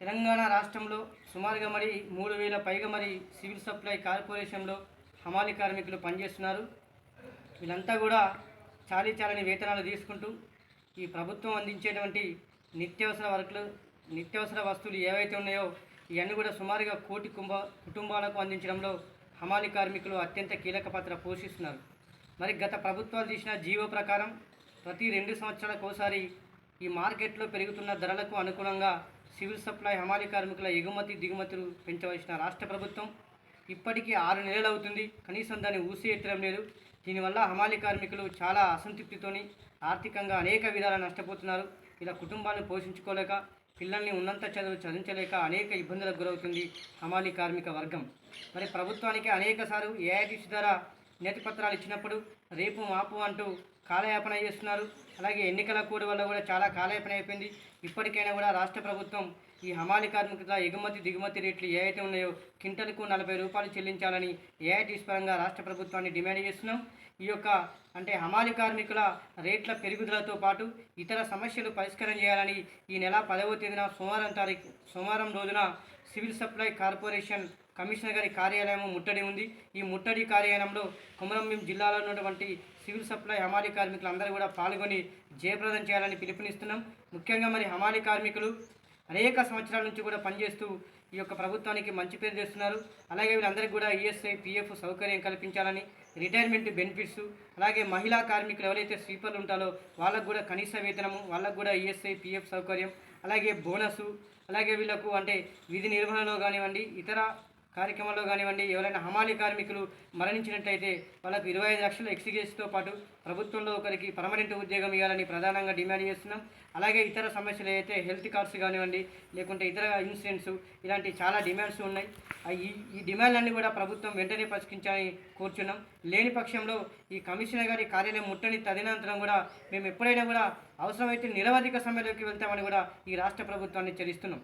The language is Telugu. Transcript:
తెలంగాణ రాష్ట్రంలో సుమారుగా మరి మూడు వేల పైగా మరి సివిల్ సప్లై కార్పొరేషన్లో హమాలి కార్మికులు పనిచేస్తున్నారు. వీళ్ళంతా కూడా చాలీ చాలని వేతనాలు తీసుకుంటూ ఈ ప్రభుత్వం అందించేటువంటి నిత్యావసర వర్కులు నిత్యావసర వస్తువులు ఏవైతే ఉన్నాయో ఇవన్నీ కూడా సుమారుగా కోటి కుంభ కుటుంబాలకు అందించడంలో హమాలి కార్మికులు అత్యంత కీలక పాత్ర పోషిస్తున్నారు. మరి గత ప్రభుత్వాలు తీసిన జీవో ప్రకారం ప్రతి రెండు సంవత్సరాలకు ఒకసారి ఈ మార్కెట్లో పెరుగుతున్న ధరలకు అనుగుణంగా సివిల్ సప్లై హమాలి కార్మికుల ఎగుమతి దిగుమతులు పెంచవలసిన రాష్ట్ర ప్రభుత్వం ఇప్పటికీ ఆరు నెలలు అవుతుంది. కనీసం దాన్ని ఊసి ఎత్తడం లేదు. దీనివల్ల హమాలి కార్మికులు చాలా అసంతృప్తితోని ఆర్థికంగా అనేక విధాలు నష్టపోతున్నారు. ఇలా కుటుంబాన్ని పోషించుకోలేక పిల్లల్ని ఉన్నంత చదువు చదివించలేక అనేక ఇబ్బందులకు గురవుతుంది హమాలి కార్మిక వర్గం. మరి ప్రభుత్వానికి అనేకసార్లు ఏఐటీసీ ద్వారా నేతపత్రాలు ఇచ్చినప్పుడు రేపు మాపు అంటూ కాలయాపన చేస్తున్నారు. అలాగే ఎన్నికల కోడ్ వల్ల కూడా చాలా కాలయాపన అయిపోయింది. ఇప్పటికైనా కూడా రాష్ట్ర ప్రభుత్వం ఈ హమాలి కార్మికుల ఎగుమతి దిగుమతి రేట్లు ఏవైతే ఉన్నాయో క్వింటల్కు నలభై రూపాయలు చెల్లించాలని ఏఐటీస్ పరంగా రాష్ట్ర ప్రభుత్వాన్ని డిమాండ్ చేస్తున్నాం. ఈ యొక్క అంటే హమాలి కార్మికుల రేట్ల పెరుగుదలతో పాటు ఇతర సమస్యలు పరిష్కారం చేయాలని ఈ నెల పదవ తేదీన సోమవారం తారీఖు సోమవారం రోజున సివిల్ సప్లై కార్పొరేషన్ కమిషనర్ గారి కార్యాలయం ముట్టడి ఉంది. ఈ ముట్టడి కార్యాలయంలో కొమరంభీం జిల్లాలో ఉన్నటువంటి సివిల్ సప్లై హమాలి కార్మికులు అందరూ కూడా పాల్గొని జయప్రదం చేయాలని పిలుపునిస్తున్నాం. ముఖ్యంగా మరి హమాలి కార్మికులు అనేక సంవత్సరాల నుంచి కూడా పనిచేస్తూ ఈ యొక్క ప్రభుత్వానికి మంచి పేరు చేస్తున్నారు అలాగే వీళ్ళందరికీ కూడా ఈఎస్ఐ పిఎఫ్ సౌకర్యం కల్పించాలని రిటైర్మెంట్ బెనిఫిట్స్ అలాగే మహిళా కార్మికులు ఎవరైతే స్వీపర్లు ఉంటారో వాళ్ళకు కూడా కనీస వేతనము వాళ్ళకు కూడా ఈఎస్ఐ పిఎఫ్ సౌకర్యం అలాగే బోనసు అలాగే వీళ్ళకు అంటే విధి నిర్వహణలో కానివ్వండి ఇతర కార్యక్రమంలో కానివ్వండి ఎవరైనా హమాలి కార్మికులు మరణించినట్లయితే వాళ్ళకు ఇరవై ఐదు లక్షల ఎక్స్గ్రేస్తో పాటు ప్రభుత్వంలో ఒకరికి పర్మనెంట్ ఉద్యోగం ఇవ్వాలని ప్రధానంగా డిమాండ్ చేస్తున్నాం. అలాగే ఇతర సమస్యలు అయితే హెల్త్ కార్డ్స్ కానివ్వండి లేకుంటే ఇతర ఇన్సూరెన్స్ ఇలాంటి చాలా డిమాండ్స్ ఉన్నాయి. ఈ ఈ డిమాండ్లన్నీ కూడా ప్రభుత్వం వెంటనే పరిష్కరించాలని కోరుచున్నాం. లేని పక్షంలో ఈ కమిషనర్ గారి కార్యాలయం ముట్టని తదినంతరం కూడా మేము ఎప్పుడైనా కూడా అవసరమైతే నిరవధిక సమయంలోకి వెళ్తామని కూడా ఈ రాష్ట్ర ప్రభుత్వాన్ని హెచ్చరిస్తున్నాం.